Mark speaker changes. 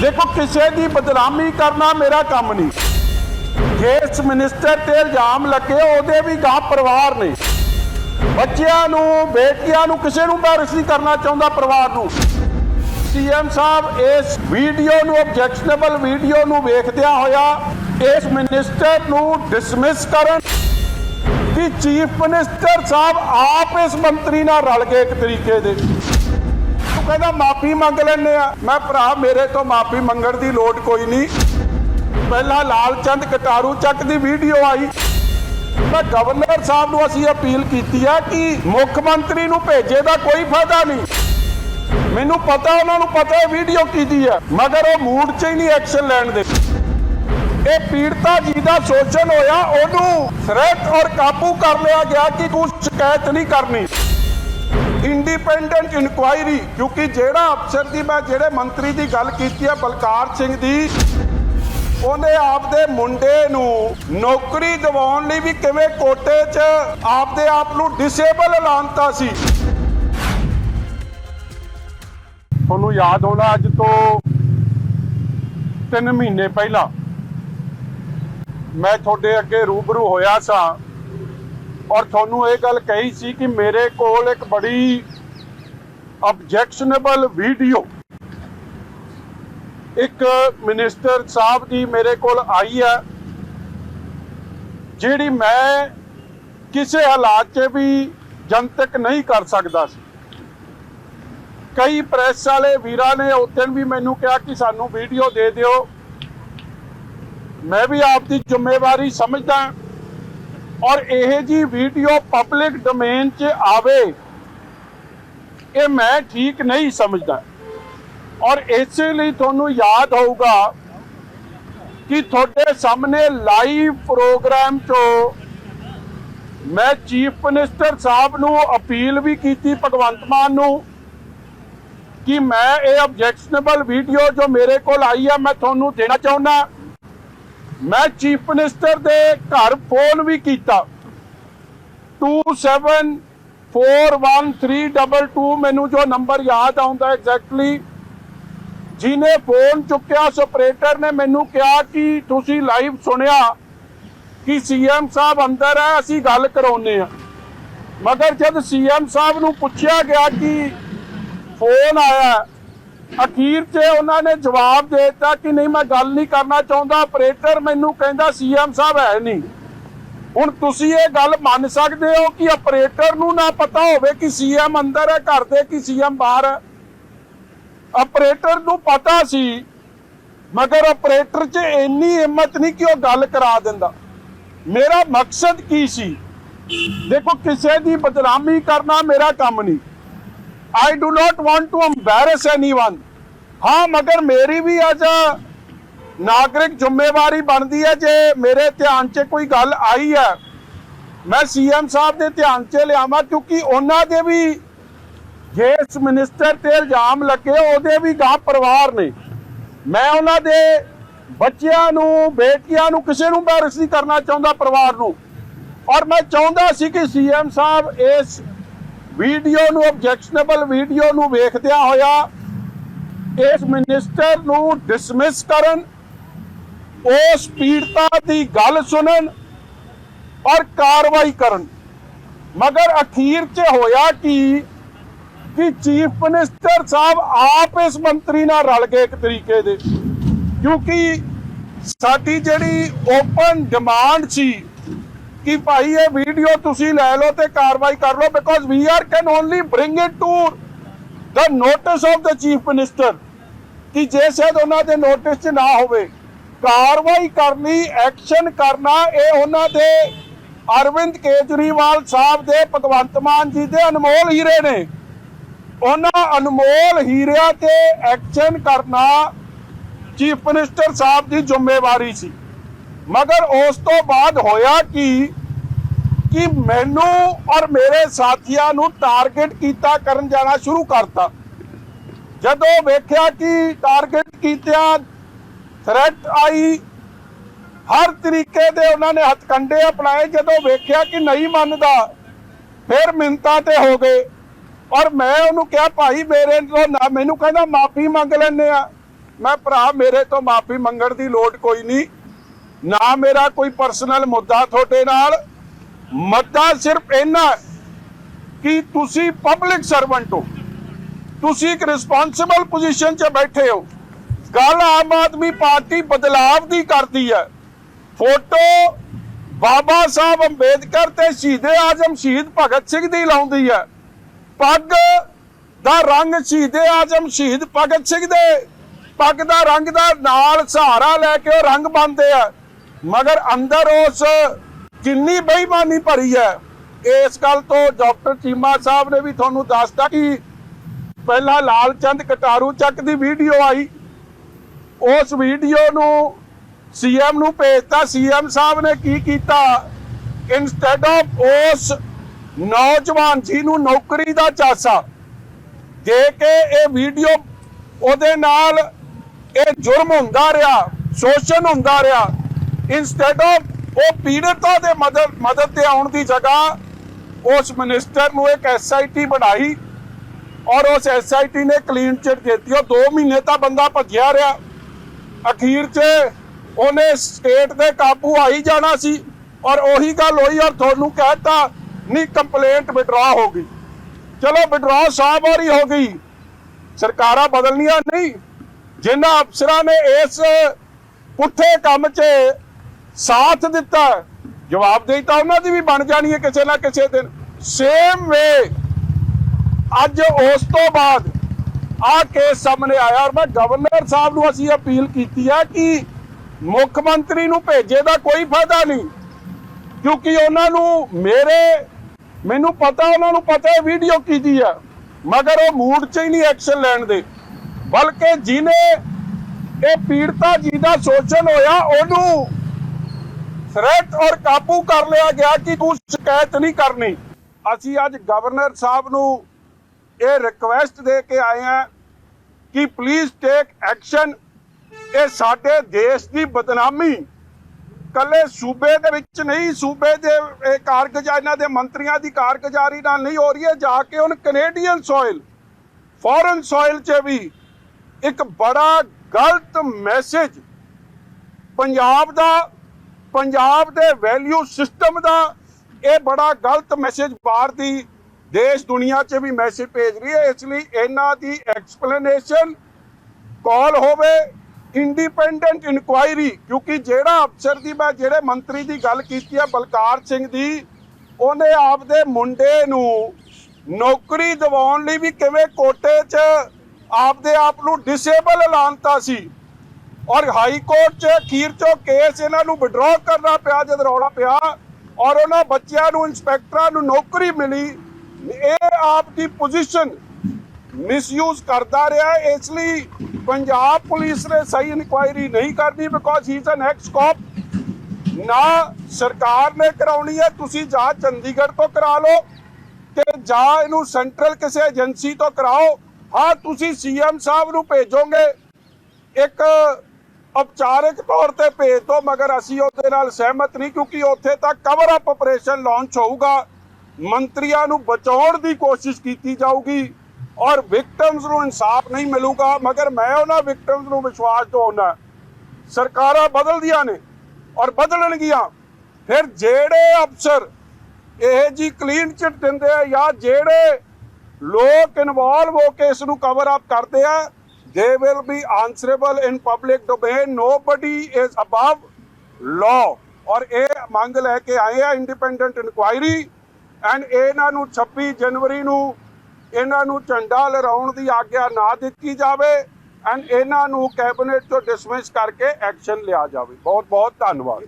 Speaker 1: ਦੇਖੋ, ਕਿਸੇ ਦੀ ਬਦਨਾਮੀ ਕਰਨਾ ਮੇਰਾ ਕੰਮ ਨਹੀਂ। ਜਿਸ ਮਿਨਿਸਟਰ ਤੇ ਇਲਜ਼ਾਮ ਲੱਗੇ, ਉਹਦੇ ਵੀ ਗਾਂ ਪਰਿਵਾਰ ਨੇ। ਬੱਚਿਆਂ ਨੂੰ, ਬੇਟੀਆਂ ਨੂੰ ਕਿਸੇ ਨੂੰ ਬੈਰਸ ਨਹੀਂ ਕਰਨਾ ਚਾਹੁੰਦਾ ਪਰਿਵਾਰ ਨੂੰ। ਸੀਐਮ ਸਾਹਿਬ, ਇਸ ਵੀਡੀਓ ਨੂੰ ਆਬਜੈਕਸ਼ਨੇਬਲ ਵੀਡੀਓ ਨੂੰ ਵੇਖਦਿਆਂ ਹੋਇਆ, ਇਸ ਮਿਨਿਸਟਰ ਨੂੰ ਡਿਸਮਿਸ ਕਰਨ ਕਿ ਚੀਫ ਮਿਨਿਸਟਰ ਸਾਹਿਬ ਆਪ ਇਸ ਮੰਤਰੀ ਨਾਲ ਰਲ ਕੇ ਇੱਕ ਤਰੀਕੇ ਦੇ। ਕਹਿੰਦਾ ਮਾਫੀ ਮੰਗ ਲੈਣੇ ਆ ਮੈਂ ਭਰਾ, ਮੇਰੇ ਤੋਂ ਮਾਫੀ ਮੰਗਣ ਦੀ ਲੋੜ ਕੋਈ ਨਹੀਂ। ਪਹਿਲਾਂ ਲਾਲ ਕਟਾਰੂ ਚੱਕ ਦੀ ਵੀਡੀਓ ਆਈ। ਮੈਂ ਗਵਰਨਰ ਸਾਹਿਬ ਨੂੰ ਅਸੀਂ ਅਪੀਲ ਕੀਤੀ ਆ ਕਿ ਮੁੱਖ ਮੰਤਰੀ ਨੂੰ ਭੇਜੇ ਦਾ ਕੋਈ ਫਾਇਦਾ ਨਹੀਂ। ਮੈਨੂੰ ਪਤਾ, ਉਹਨਾਂ ਨੂੰ ਪਤਾ ਹੈ ਵੀਡੀਓ ਕੀਤੀ ਹੈ ਮਗਰ ਉਹ ਮੂਡ 'ਚ ਹੀ ਨਹੀਂ ਐਕਸ਼ਨ ਲੈਣ ਦੇ। ਇਹ ਪੀੜਤਾ ਜੀ ਦਾ ਸ਼ੋਸ਼ਣ ਹੋਇਆ, ਉਹਨੂੰ ਥ੍ਰੈਟ ਔਰ ਕਾਬੂ ਕਰ ਲਿਆ ਗਿਆ ਕਿ ਤੂੰ ਸ਼ਿਕਾਇਤ ਨਹੀਂ ਕਰਨੀ। ਇੰਡੀਪੈਂਡੈਂਟ ਇਨਕੁਆਇਰੀ ਕਿਉਂਕਿ ਜਿਹੜਾ ਅਫਸਰ ਦੀ, ਮੈਂ ਜਿਹੜੇ ਮੰਤਰੀ ਦੀ ਗੱਲ ਕੀਤੀ ਹੈ ਬਲਕਾਰ ਸਿੰਘ ਦੀ, ਉਹਨੇ ਆਪਦੇ ਮੁੰਡੇ ਨੂੰ ਨੌਕਰੀ ਦਿਵਾਉਣ ਲਈ ਵੀ ਕਿਵੇਂ ਕੋਟੇ 'ਚ ਆਪਦੇ ਆਪ ਨੂੰ ਡਿਸੇਬਲ ਐਲਾਨਤਾ ਸੀ। ਤੁਹਾਨੂੰ ਯਾਦ ਹੋਣਾ ਅੱਜ ਤੋਂ 3 ਮਹੀਨੇ ਪਹਿਲਾਂ ਮੈਂ ਤੁਹਾਡੇ ਅੱਗੇ ਰੂਬਰੂ ਹੋਇਆ ਸਾਂ। ਔਰ ਤੁਹਾਨੂੰ ਇਹ ਗੱਲ ਕਹੀ ਸੀ ਕਿ ਮੇਰੇ ਕੋਲ ਇੱਕ ਬੜੀ ਆਬਜੈਕਸ਼ਨੇਬਲ ਵੀਡੀਓ ਇੱਕ ਮਿਨਿਸਟਰ ਸਾਹਿਬ ਦੀ ਮੇਰੇ ਕੋਲ ਆਈ ਹੈ, ਜਿਹੜੀ ਮੈਂ ਕਿਸੇ ਹਾਲਾਤ 'ਚ ਵੀ ਜਨਤਕ ਨਹੀਂ ਕਰ ਸਕਦਾ ਸੀ। ਕਈ ਪ੍ਰੈਸ ਵਾਲੇ ਵੀਰਾਂ ਨੇ ਉਦੋਂ ਵੀ ਮੈਨੂੰ ਕਿਹਾ ਕਿ ਸਾਨੂੰ ਵੀਡੀਓ ਦੇ ਦਿਓ। ਮੈਂ ਵੀ ਆਪ ਦੀ ਜ਼ਿੰਮੇਵਾਰੀ ਸਮਝਦਾ। ਔਰ ਇਹ ਜੀ ਵੀਡੀਓ ਪਬਲਿਕ ਡੋਮੇਨ 'ਚ ਆਵੇ, ਇਹ ਮੈਂ ਠੀਕ ਨਹੀਂ ਸਮਝਦਾ। ਔਰ ਇਸੇ ਲਈ ਤੁਹਾਨੂੰ ਯਾਦ ਹੋਊਗਾ ਕਿ ਤੁਹਾਡੇ ਸਾਹਮਣੇ ਲਾਈਵ ਪ੍ਰੋਗਰਾਮ 'ਚੋਂ ਮੈਂ ਚੀਫ ਮਿਨਿਸਟਰ ਸਾਹਿਬ ਨੂੰ ਅਪੀਲ ਵੀ ਕੀਤੀ ਭਗਵੰਤ ਮਾਨ ਨੂੰ ਕਿ ਮੈਂ ਇਹ ਆਬਜੈਕਸ਼ਨੇਬਲ ਵੀਡੀਓ ਜੋ ਮੇਰੇ ਕੋਲ ਆਈ ਆ, ਮੈਂ ਤੁਹਾਨੂੰ ਦੇਣਾ ਚਾਹੁੰਦਾ। ਮੈਂ ਚੀਫ ਮਿਨਿਸਟਰ ਦੇ ਘਰ ਫੋਨ ਵੀ ਕੀਤਾ। 274132 ਮੈਨੂੰ ਜੋ ਨੰਬਰ ਯਾਦ ਆਉਂਦਾ ਐਗਜ਼ੈਕਟਲੀ ਜਿਹਨੇ ਫੋਨ ਚੁੱਕਿਆ ਉਸ ਆਪਰੇਟਰ ਨੇ ਮੈਨੂੰ ਕਿਹਾ ਕਿ ਤੁਸੀਂ ਲਾਈਵ ਸੁਣਿਆ ਕਿ ਸੀਐਮ ਸਾਹਿਬ ਅੰਦਰ ਹੈ, ਅਸੀਂ ਗੱਲ ਕਰਾਉਨੇ ਆ ਮਗਰ ਜਦ ਸੀਐਮ ਸਾਹਿਬ ਨੂੰ ਪੁੱਛਿਆ ਗਿਆ ਕਿ ਫੋਨ ਆਇਆ ਅਖੀਰ 'ਚ ਉਹਨਾਂ ਨੇ ਜਵਾਬ ਦੇ ਦਿੱਤਾ ਕਿ ਨਹੀਂ, ਮੈਂ ਗੱਲ ਨਹੀਂ ਕਰਨਾ ਚਾਹੁੰਦਾ। ਆਪਰੇਟਰ ਮੈਨੂੰ ਕਹਿੰਦਾ ਸੀਐਮ ਸਾਹਿਬ, ਹੈ ਨਹੀਂ। ਹੁਣ ਤੁਸੀਂ ਇਹ ਗੱਲ ਮੰਨ ਸਕਦੇ ਹੋ ਕਿ ਆਪਰੇਟਰ ਨੂੰ ਨਾ ਪਤਾ ਹੋਵੇ ਕਿ ਸੀਐਮ ਅੰਦਰ ਹੈ, ਘਰ ਦੇ ਕਿ ਸੀਐਮ ਬਾਹਰ ਹੈ। ਆਪਰੇਟਰ ਨੂੰ ਪਤਾ ਸੀ, ਮਗਰ ਆਪਰੇਟਰ 'ਚ ਇੰਨੀ ਹਿੰਮਤ ਨਹੀਂ ਕਿ ਉਹ ਗੱਲ ਕਰਾ ਦਿੰਦਾ। ਮੇਰਾ ਮਕਸਦ ਕੀ ਸੀ? ਦੇਖੋ, ਕਿਸੇ ਦੀ ਬਦਨਾਮੀ ਕਰਨਾ ਮੇਰਾ ਕੰਮ ਨਹੀਂ। I do not want to embarrass anyone ਹਾਂ ਮਗਰ ਮੇਰੀ ਵੀ ਅੱਜ ਨਾਗਰਿਕ ਜ਼ਿੰਮੇਵਾਰੀ ਬਣਦੀ ਹੈ ਜੇ ਮੇਰੇ ਧਿਆਨ 'ਚ ਕੋਈ ਗੱਲ ਆਈ ਹੈ ਮੈਂ ਸੀਐਮ ਸਾਹਿਬ ਦੇ ਧਿਆਨ 'ਚ ਲਿਆਵਾਂ ਕਿਉਂਕਿ ਉਹਨਾਂ ਦੇ ਵੀ ਜਿਸ ਮਿਨਿਸਟਰ ਤੇ ਇਲਜ਼ਾਮ ਲੱਗੇ ਉਹਦੇ ਵੀ ਗਾਂ ਪਰਿਵਾਰ ਨੇ ਮੈਂ ਉਹਨਾਂ ਦੇ ਬੱਚਿਆਂ ਨੂੰ ਬੇਟੀਆਂ ਨੂੰ ਕਿਸੇ ਨੂੰ ਬੈਰਸ ਨਹੀਂ ਕਰਨਾ ਚਾਹੁੰਦਾ ਪਰਿਵਾਰ ਨੂੰ ਔਰ ਮੈਂ ਚਾਹੁੰਦਾ ਸੀ ਕਿ ਸੀਐਮ ਸਾਹਿਬ ਇਸ ਵੀਡੀਓ ਨੂੰ ਆਬਜੈਕਸ਼ਨੇਬਲ ਵੀਡੀਓ ਨੂੰ ਵੇਖਦਿਆਂ ਹੋਇਆ ਇਸ ਮਿਨਿਸਟਰ ਨੂੰ ਡਿਸਮਿਸ ਕਰਨ ਉਸ ਪੀੜਤਾ ਦੀ ਗੱਲ ਸੁਣਨ ਔਰ ਕਾਰਵਾਈ ਕਰਨ। ਮਗਰ ਅਖੀਰ 'ਚ ਹੋਇਆ ਕਿ? ਕਿ ਚੀਫ ਮਿਨਿਸਟਰ ਸਾਹਿਬ ਆਪ ਇਸ ਮੰਤਰੀ ਨਾਲ ਰਲ ਗਏ ਇੱਕ ਤਰੀਕੇ ਦੇ। ਕਿਉਂਕਿ ਸਾਡੀ ਜਿਹੜੀ ਓਪਨ ਡਿਮਾਂਡ ਸੀ ਕਿ ਭਾਈ ਇਹ ਵੀਡੀਓ ਤੁਸੀਂ ਲੈ ਲਓ ਤੇ ਕਾਰਵਾਈ ਕਰ ਲਓ because we are can only bring it to the notice of the chief minister ਕਿ ਜੇ ਸ਼ਾਇਦ ਉਹਨਾਂ ਦੇ ਨੋਟਿਸ 'ਚ ਨਾ ਹੋਵੇ, ਕਾਰਵਾਈ ਕਰਨੀ ਐਕਸ਼ਨ ਕਰਨਾ, ਇਹ ਉਹਨਾਂ ਦੇ ਅਰਵਿੰਦ ਕੇਜਰੀਵਾਲ ਸਾਹਿਬ ਦੇ, ਭਗਵੰਤ ਮਾਨ ਜੀ ਦੇ ਅਨਮੋਲ ਹੀਰੇ ਨੇ। ਉਹਨਾਂ ਅਨਮੋਲ ਹੀਰਿਆਂ ਤੇ ਐਕਸ਼ਨ ਕਰਨਾ ਚੀਫ ਮਿਨਿਸਟਰ ਸਾਹਿਬ ਦੀ ਜ਼ਿੰਮੇਵਾਰੀ ਸੀ। ਮਗਰ ਉਸ ਤੋਂ ਬਾਅਦ ਹੋਇਆ ਕਿ? ਕਿ ਮੈਨੂੰ ਔਰ ਮੇਰੇ ਸਾਥੀਆਂ ਨੂੰ ਟਾਰਗੇਟ ਕੀਤਾ ਕਰਨ ਜਾਣਾ ਸ਼ੁਰੂ ਕਰਤਾ। ਜਦੋਂ ਵੇਖਿਆ ਕਿ ਟਾਰਗੇਟ ਕੀਤਿਆਂ ਥ੍ਰੈਟ ਆਈ, ਹਰ ਤਰੀਕੇ ਦੇ ਉਹਨਾਂ ਨੇ ਹੱਥਕੰਡੇ ਅਪਣਾਏ। ਜਦੋਂ ਵੇਖਿਆ ਕਿ ਨਹੀਂ ਮੰਨਦਾ, ਫਿਰ ਮਿੰਤਾ ਤੇ ਹੋ ਗਏ। ਔਰ ਮੈਂ ਉਹਨੂੰ ਕਿਹਾ, ਭਾਈ, ਮੇਰੇ ਤੋਂ ਨਾ, ਮੈਨੂੰ ਕਹਿੰਦਾ, ਮਾਫੀ ਮੰਗ ਲੈਣੇ ਆ ਮੈਂ, ਭਰਾ, ਮੇਰੇ ਤੋਂ ਮਾਫੀ ਮੰਗਣ ਦੀ ਲੋੜ ਕੋਈ ਨਹੀਂ। ਨਾ ਮੇਰਾ ਕੋਈ ਪਰਸਨਲ ਮੁੱਦਾ ਤੁਹਾਡੇ ਨਾਲ। ਮੁੱਦਾ ਸਿਰਫ ਇੰਨਾ ਕਿ ਤੁਸੀਂ ਪਬਲਿਕ ਸਰਵੈਂਟ ਹੋ। ਤੁਸੀਂ ਇੱਕ ਰਿਸਪੌਂਸਿਬਲ ਪੋਜੀਸ਼ਨ 'ਚ ਬੈਠੇ ਹੋ। ਗੱਲ ਆਮ ਆਦਮੀ ਪਾਰਟੀ ਬਦਲਾਵ ਦੀ ਕਰਦੀ ਹੈ। ਫੋਟੋ ਬਾਬਾ ਸਾਹਿਬ ਅੰਬੇਦਕਰ ਤੇ ਸ਼ਹੀਦੇ ਆਜ਼ਮ ਸ਼ਹੀਦ ਭਗਤ ਸਿੰਘ ਦੀ ਲਾਉਂਦੀ ਹੈ। ਪੱਗ ਦਾ ਰੰਗ ਸ਼ਹੀਦੇ ਆਜ਼ਮ ਸ਼ਹੀਦ ਭਗਤ ਸਿੰਘ ਦੇ। ਪੱਗ ਦਾ ਰੰਗ ਦਾ ਨਾਲ ਸਹਾਰਾ ਲੈ ਕੇ ਉਹ ਰੰਗ ਬੰਨਦੇ ਆ। ਮਗਰ ਅੰਦਰ ਉਸ ਕਿੰਨੀ ਬੇਈਮਾਨੀ ਭਰੀ ਹੈ, ਇਸ ਗੱਲ ਤੋਂ ਡਾਕਟਰ ਚੀਮਾ ਸਾਹਿਬ ਨੇ ਵੀ ਤੁਹਾਨੂੰ ਦੱਸਤਾ ਕਿ ਪਹਿਲਾਂ ਲਾਲ ਚੰਦ ਕਟਾਰੂ ਚੱਕ ਦੀ ਵੀਡੀਓ ਆਈ। ਉਸ ਵੀਡੀਓ ਨੂੰ ਸੀਐਮ ਨੂੰ ਭੇਜਤਾ। ਸੀਐਮ ਸਾਹਿਬ ਨੇ ਕੀ ਕੀਤਾ? ਇਨਸਟੈਡ ਆਫ ਉਸ ਨੌਜਵਾਨ ਜੀ ਨੂੰ ਨੌਕਰੀ ਦਾ ਚਾਸਾ ਦੇ ਕੇ ਇਹ ਵੀਡੀਓ, ਉਹਦੇ ਨਾਲ ਇਹ ਜੁਰਮ ਹੁੰਦਾ ਰਿਹਾ, ਸ਼ੋਸ਼ਣ ਹੁੰਦਾ ਰਿਹਾ। ਇਨਸਟੈਡ ਆਫ ਉਹ ਪੀੜਤਾਂ ਦੇ ਮਦਦ ਮਦਦ ਤੇ ਆਉਣ ਦੀ ਜਗ੍ਹਾ ਉਸ ਮਿਨਿਸਟਰ ਨੂੰ ਇੱਕ ਐਸਆਈਟੀ ਬਣਾਈ ਔਰ ਉਸ ਐਸਆਈਟੀ ਨੇ ਕਲੀਨ ਚਿਟ ਦਿੱਤੀ। ਉਹ 2 ਮਹੀਨੇ ਤਾਂ ਬੰਦਾ ਭੱਜਿਆ ਰਿਹਾ। ਅਖੀਰ 'ਚ ਉਹਨੇ ਸਟੇਟ ਦੇ ਕਾਬੂ ਆਈ ਜਾਣਾ ਸੀ ਔਰ ਉਹੀ ਗੱਲ ਹੋਈ ਔਰ ਤੁਹਾਨੂੰ ਕਹਿਤਾ, ਨਹੀਂ ਕੰਪਲੇਂਟ ਵਿਡਰਾ ਹੋ ਗਈ। ਚਲੋ ਵਿਡਰਾ ਸਾਹਿਬ ਹੀ ਹੋ ਗਈ। ਸਰਕਾਰਾਂ ਬਦਲਣੀਆਂ ਨਹੀਂ। ਜਿਨ੍ਹਾਂ ਅਫਸਰਾਂ ਨੇ ਇਸ ਪੁੱਠੇ ਕੰਮ 'ਚ ਸਾਥ ਦਿੱਤਾ ਜਵਾਬਦੇਹੀ ਤਾਂ ਉਹਨਾਂ ਦੀ ਵੀ ਬਣ ਜਾਣੀ ਹੈ ਕਿਸੇ ਨਾ ਕਿਸੇ ਦਿਨ। ਸੇਮ ਵੇ ਅੱਜ ਉਸ ਤੋਂ ਬਾਅਦ ਆ ਕੇਸ ਸਾਹਮਣੇ ਆਇਆ ਔਰ ਮੈਂ ਗਵਰਨਰ ਸਾਹਿਬ ਨੂੰ ਅਸੀਂ ਅਪੀਲ ਕੀਤੀ ਹੈ ਕਿ ਮੁੱਖ ਮੰਤਰੀ ਨੂੰ ਭੇਜੇ ਦਾ ਕੋਈ ਫਾਇਦਾ ਨਹੀਂ। ਕਿਉਂਕਿ ਉਹਨਾਂ ਨੂੰ ਮੇਰੇ, ਮੈਨੂੰ ਪਤਾ, ਉਹਨਾਂ ਨੂੰ ਪਤਾ ਹੈ ਵੀਡੀਓ ਕੀਤੀ ਹੈ ਮਗਰ ਉਹ ਮੂਡ 'ਚ ਹੀ ਨਹੀਂ ਐਕਸ਼ਨ ਲੈਣ ਦੇ। ਬਲਕਿ ਜਿਨੇ ਇਹ ਪੀੜਤਾ ਜੀ ਦਾ ਸ਼ੋਸ਼ਣ ਹੋਇਆ, ਉਹਨੂੰ ਥ੍ਰੈਟ ਔਰ ਕਾਬੂ ਕਰ ਲਿਆ ਗਿਆ ਕਿ ਤੂੰ ਸ਼ਿਕਾਇਤ ਨਹੀਂ ਕਰਨੀ। ਅਸੀਂ ਅੱਜ ਗਵਰਨਰ ਸਾਹਿਬ ਨੂੰ ਇਹ ਰਿਕਵੈਸਟ ਦੇ ਕੇ ਆਏ ਹਾਂ ਕਿ ਪਲੀਜ਼ ਟੇਕ ਐਕਸ਼ਨ ਇਹ ਸਾਡੇ ਦੇਸ਼ ਦੀ ਬਦਨਾਮੀ। ਕੱਲੇ ਸੂਬੇ ਦੇ ਵਿੱਚ ਨਹੀਂ, ਸੂਬੇ ਦੇ ਇਹ ਕਾਰਗੁਜ਼ਾਰੀ ਦੇ ਮੰਤਰੀਆਂ ਦੀ ਕਾਰਗੁਜ਼ਾਰੀ ਨਾਲ ਨਹੀਂ ਹੋ ਰਹੀ ਹੈ। ਜਾ ਕੇ ਹੁਣ ਕੈਨੇਡੀਅਨ ਸੋਇਲ ਫੋਰਨ ਸੋਇਲ 'ਚ ਵੀ ਇੱਕ ਬੜਾ ਗਲਤ ਮੈਸੇਜ ਪੰਜਾਬ ਦਾ ਪੰਜਾਬ ਦੇ ਵੈਲਿਊ ਸਿਸਟਮ ਦਾ ਇਹ ਬੜਾ ਗਲਤ ਮੈਸੇਜ ਬਾਹਰ ਦੀ ਦੇਸ਼ ਦੁਨੀਆ 'ਚ ਵੀ ਮੈਸੇਜ ਭੇਜ ਰਹੀ ਹੈ। ਇਸ ਲਈ ਇਹਨਾਂ ਦੀ ਐਕਸਪਲੇਨੇਸ਼ਨ ਕਾਲ ਹੋਵੇ ਇੰਡੀਪੈਂਡੈਂਟ ਇਨਕੁਆਇਰੀ ਕਿਉਂਕਿ ਜਿਹੜਾ ਅਫਸਰ ਦੀ ਮੈਂ, ਜਿਹੜੇ ਮੰਤਰੀ ਦੀ ਗੱਲ ਕੀਤੀ ਹੈ, ਬਲਕਾਰ ਸਿੰਘ ਦੀ, ਉਹਨੇ ਆਪਦੇ ਮੁੰਡੇ ਨੂੰ ਨੌਕਰੀ ਦਿਵਾਉਣ ਲਈ ਵੀ ਕਿਵੇਂ ਕੋਟੇ 'ਚ ਆਪਦੇ ਆਪ ਨੂੰ ਡਿਸੇਬਲ ਐਲਾਨਤਾ ਸੀ। ਔਰ ਹਾਈ ਕੋਰਟ 'ਚ ਅਖੀਰ 'ਚੋਂ ਕੇਸ ਇਹਨਾਂ ਨੂੰ ਵਿਡਰਾ ਕਰਨਾ ਪਿਆ, ਜਦ ਰੌਲਾ ਪਿਆ, ਔਰ ਉਹਨਾਂ ਬੱਚਿਆਂ ਨੂੰ ਇੰਸਪੈਕਟਰਾਂ ਨੂੰ ਨੌਕਰੀ ਮਿਲੀ, ਇਹ ਆਪ ਦੀ ਪੋਜੀਸ਼ਨ ਮਿਸਯੂਜ਼ ਕਰਦਾ ਰਿਹਾ ਇਸ ਲਈ ਪੰਜਾਬ ਪੁਲਿਸ ਨੇ ਸਹੀ ਇਨਕੁਆਇਰੀ ਨਹੀਂ ਕਰਨੀ because he is an ex cop ਨਾ ਸਰਕਾਰ ਨੇ ਕਰਾਉਣੀ ਹੈ, ਤੁਸੀਂ ਜਾਂ ਚੰਡੀਗੜ੍ਹ ਤੋਂ ਕਰਾ ਲਓ, ਤੇ ਜਾਂ ਇਹਨੂੰ ਸੈਂਟਰਲ ਕਿਸੇ ਏਜੰਸੀ ਤੋਂ ਕਰਾਓ। ਹਾਂ, ਤੁਸੀਂ ਸੀਐਮ ਸਾਹਿਬ ਨੂੰ ਭੇਜੋਗੇ, ਇੱਕ ਔਪਚਾਰਿਕ ਤੌਰ ਤੇ ਭੇਜ ਦੋ, ਮਗਰ ਅਸੀਂ ਉਹਦੇ ਨਾਲ ਸਹਿਮਤ ਨਹੀਂ, ਕਿਉਂਕਿ ਉੱਥੇ ਤਾਂ ਕਵਰ ਅਪ ਆਪਰੇਸ਼ਨ ਲਾਂਚ ਹੋਊਗਾ। ਮੰਤਰੀਆਂ ਨੂੰ ਬਚਾਉਣ ਦੀ ਕੋਸ਼ਿਸ਼ ਕੀਤੀ ਜਾਊਗੀ ਔਰ ਵਿਕਟਮਸ ਨੂੰ ਇਨਸਾਫ ਨਹੀਂ ਮਿਲੂਗਾ, ਮਗਰ ਮੈਂ ਉਹਨਾਂ ਵਿਕਟਮਸ ਨੂੰ ਵਿਸ਼ਵਾਸ ਦਿਵਾਉਣਾ ਸਰਕਾਰਾਂ ਬਦਲਦੀਆਂ ਨੇ ਔਰ ਬਦਲਣਗੀਆਂ। ਫਿਰ ਜਿਹੜੇ ਅਫਸਰ ਇਹ ਜੀ ਕਲੀਨ ਚਿੱਟ ਦਿੰਦੇ ਆ ਜਾਂ ਜਿਹੜੇ ਲੋਕ ਇਨਵੋਲਵ ਹੋ ਕੇ ਇਸ ਨੂੰ ਕਵਰ ਅਪ ਕਰਦੇ ਆ they will be answerable in public domain nobody is above law ਔਰ ਇਹ ਮੰਗ ਲੈ ਕੇ ਆਏ ਆ ਇੰਡੀਪੈਂਡੈਂਟ ਇਨਕੁਆਇਰੀ ਐਂਡ ਇਹਨਾਂ ਨੂੰ 26 ਜਨਵਰੀ ਨੂੰ ਇਹਨਾਂ ਨੂੰ ਝੰਡਾ ਲਹਿਰਾਉਣ ਦੀ ਆਗਿਆ ਨਾ ਦਿੱਤੀ ਜਾਵੇ ਐਂਡ ਇਹਨਾਂ ਨੂੰ ਕੈਬਨਿਟ ਤੋਂ ਡਿਸਮਿਸ ਕਰਕੇ ਐਕਸ਼ਨ ਲਿਆ ਜਾਵੇ। ਬਹੁਤ ਬਹੁਤ ਧੰਨਵਾਦ।